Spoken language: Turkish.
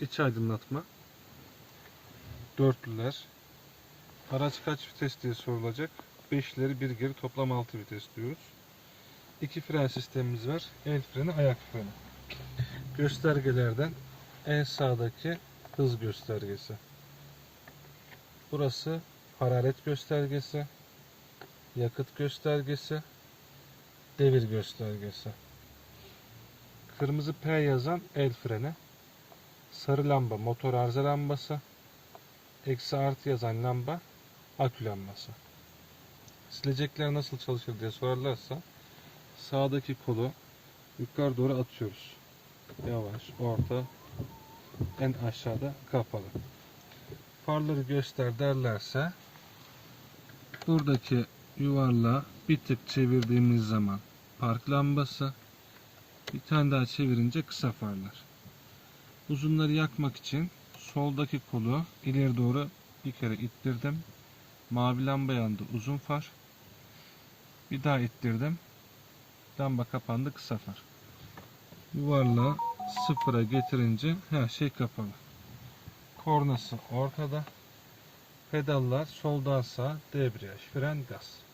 iç aydınlatma, dörtlüler, araç kaç vites diye sorulacak. 5 ileri 1 geri toplam 6 vites diyoruz. İki fren sistemimiz var. El freni, ayak freni. Göstergelerden en sağdaki hız göstergesi. Burası hararet göstergesi, yakıt göstergesi, devir göstergesi. Kırmızı P yazan el freni, sarı lamba motor arıza lambası, eksi artı yazan lamba akü lambası. Silecekler nasıl çalışır diye sorarlarsa sağdaki kolu yukarı doğru atıyoruz. Yavaş, orta, en aşağıda kapalı. Farları göster derlerse buradaki yuvarlağı bir tık çevirdiğimiz zaman park lambası bir tane daha çevirince kısa farlar. Uzunları yakmak için soldaki kolu ileri doğru bir kere ittirdim. Mavi lamba yandı uzun far. Bir daha ittirdim. Lamba kapandı kısa far. Yuvarlağı sıfıra getirince her şey kapalı. Kornası ortada. Pedallar soldan sağa, debriyaj, fren, gaz.